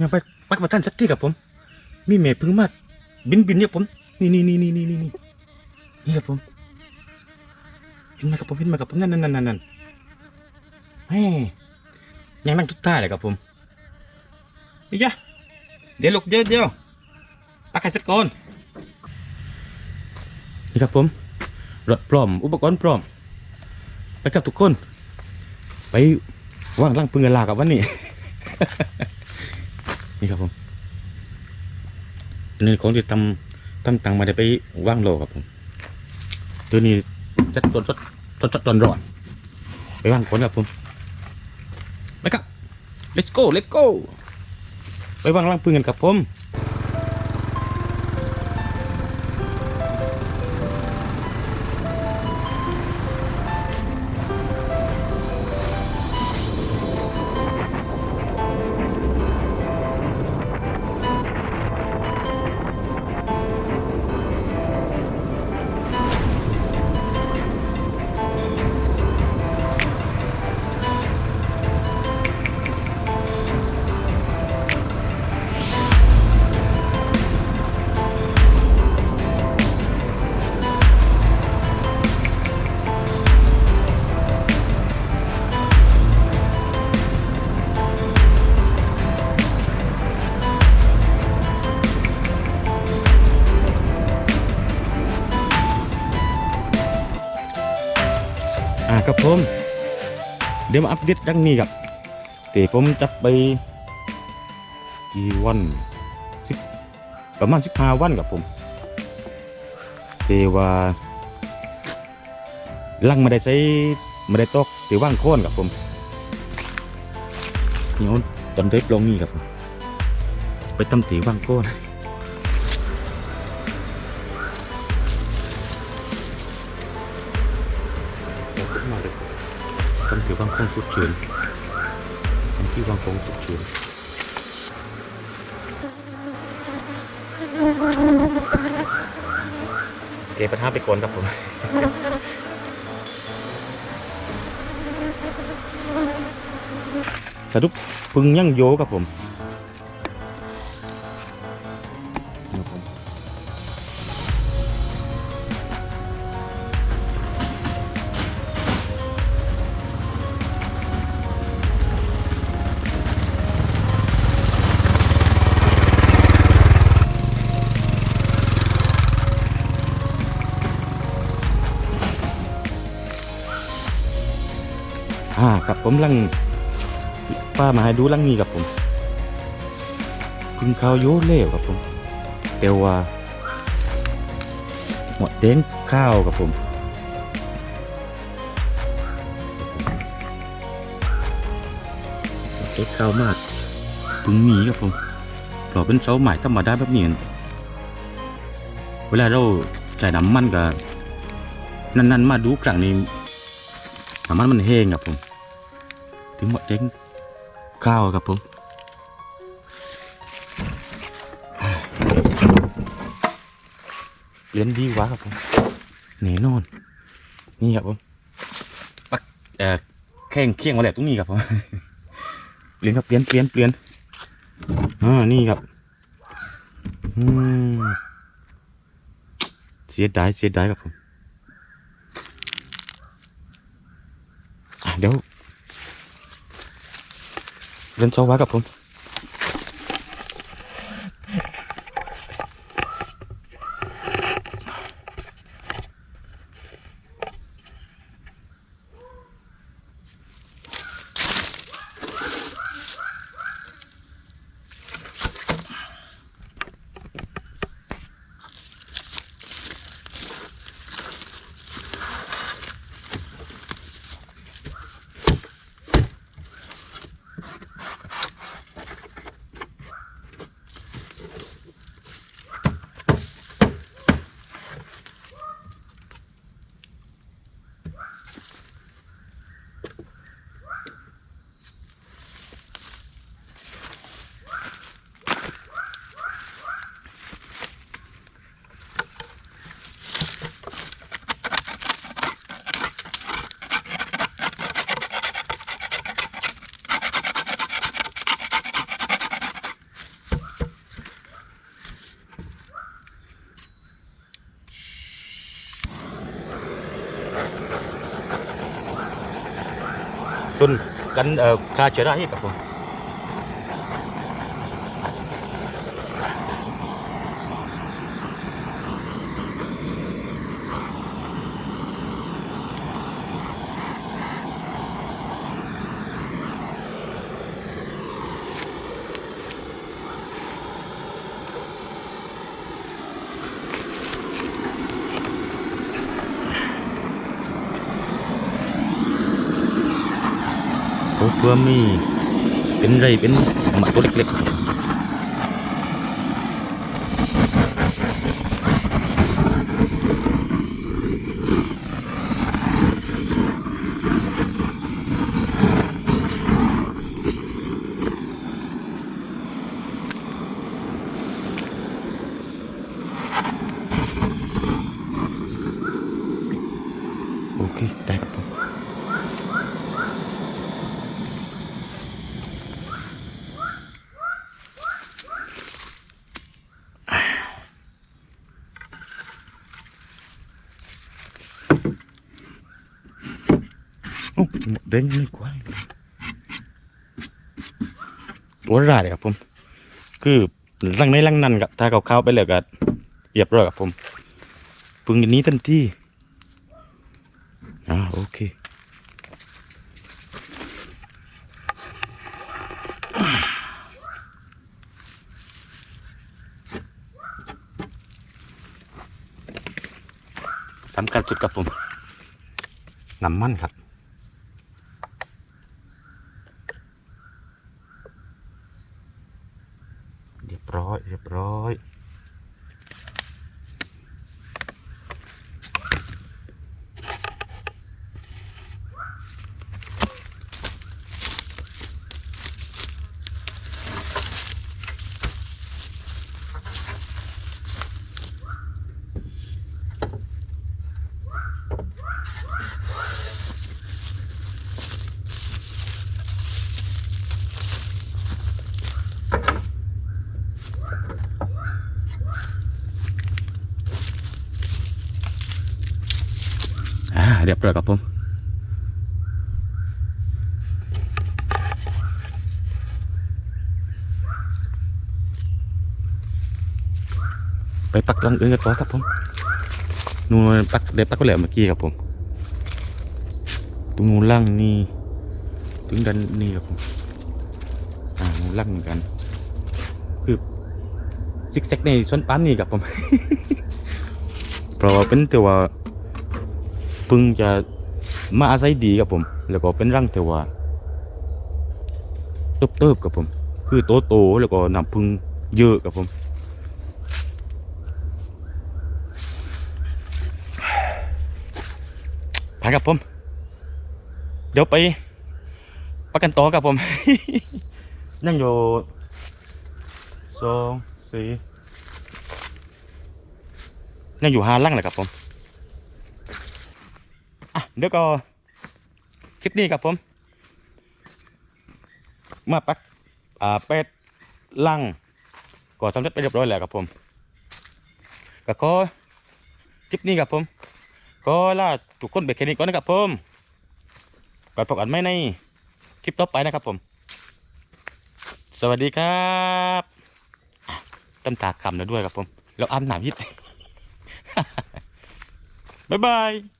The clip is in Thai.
ยังไปปักมาท่านสักที่กับผม มีเมฆพึ่งมาบินบินเนี่ยผม นี่นี่นี่นี่นี่นี่นี่นี่ครับผมเห็นไหมครับผมเห็นไหมครับผมนั่นนั่นนั่นนั่นนั่นแม่ยังนั่งทุกท่าเลยครับผมนี่จ้ะเดี๋ยวลูกเดี๋ยวเดี๋ยวปักให้สร็จก่อนนี่ครับผมรถพร้อม อุปกรณ์พร้อม ไปกับทุกคน ไปว่างร่างพึงกันลากับวันนี้ นี่ครับผมอันนี้ของที่ทำทำตังมาได้ไปว่างโลครับผมตัวนี้จัดตัวสดสดสดร้อนร้อนไปว่างคนครับผมไปครับ let's go let's go ไปว่างร่างพึงกันครับผม ผม เดี๋ยวมาอัปเดตดังนี้ครับเดี๋ผมจะไปกี่วันสิบประมาณสิบห้าวันครับผมเดี๋ว่าลังไม่ได้ใช้ไม่ได้ตอกเดี๋ว่างโค่นครับผมนี่เอาจำได้ลงนี่ครับผมไปทำตีว่างโค่น ทำที่วางคงสุดเฉินทำที่วางคงสุดเฉินเกประท่าไปก่อนครับผมสะดุปพึ่งยั่งโยครับผม อ่าครับผมลังป้ามาให้ดูลังนี้ครับผมพึ่งเขาโยเล่วครับผมเตียวว่าหมดเด้งข้าวครับผมเด็กข้าวมากพึ่งมีครับผมหล่อเป็นเสาใหม่ธรรมดาแบบนี้เวลาเราใส่น้ำมันกับนั่นๆมาดูครั้งนี้น้ำมันมันแห้งครับผม ถึงหมดเด้งข้าวครับผมเลี้ยนดีวะครับผมแน่นอน นี่ครับผมปักเอ่อแข้งเคียงมาแหละตรงนี้ครับผมเปลี่ยนครับเปลี่ยนเปลี่ยนเปลี่ยนอ่านี่ครับอืมเสียดายเสียดายครับผมเดี๋ยว เล่นโซวากับผม ต้นกันเอ่อฆ่าเชื้อราให้ครับผม เพื่อมีเป็นไรเป็นหมาตัวเล็กๆโอเค ได้ครับผม โอ้หมด เด้งเลยกว่าตัวร้ายครับผม คือลังในลังนั้นกับถ้าเขาเข้าไปแล้วก็เรียบร้อยครับผมปึงอย่างนี้ทันทีอ่าโอเคสำคัญสุดครับผมน้ำมันครับ เรียบร้ อยเรียบร้อย เรียบร้อยครับผมไปปักลังอื่นกันต่อครับผมนูนปักเดี๋ยวปักไปแล้วเมื่อกี้ครับผมตรงนูนล่างนี่ถึงดันนี่ครับผมอ่านูนล่างเหมือนกัน คือซิกแซกในส่วนปั้นนี่ครับผม เพราะว่าเป็นต่ว่า พึ่งจะมาอาศัยดีกับผม แล้วก็เป็นรังแต่ว่าเติบเติบกับผม คือโตโตๆแล้วก็น้ำพึ่งเยอะกับผมไปครับผม เดี๋ยวไปประกันต่อกับผมยังอยู่สองสี่ยังอยู่ห้าลังเลยครับผม เดี๋ยวก็คลิปนี้ครับผม เมาปักอ่าเป็ดลังก็สำเร็จไปเรียบร้อยแล้วครับผมก็ขอคลิปนี้ครับผมก็ลาทุกคนไปแค่นี้ก่อนนะครับผมก่อนพบกันไม่ในคลิปต่อไปนะครับผม สวัสดีครับอะต้นตาคำแล้วด้วยครับผม แล้วอ้าบน้ำยิด บ๊ายบาย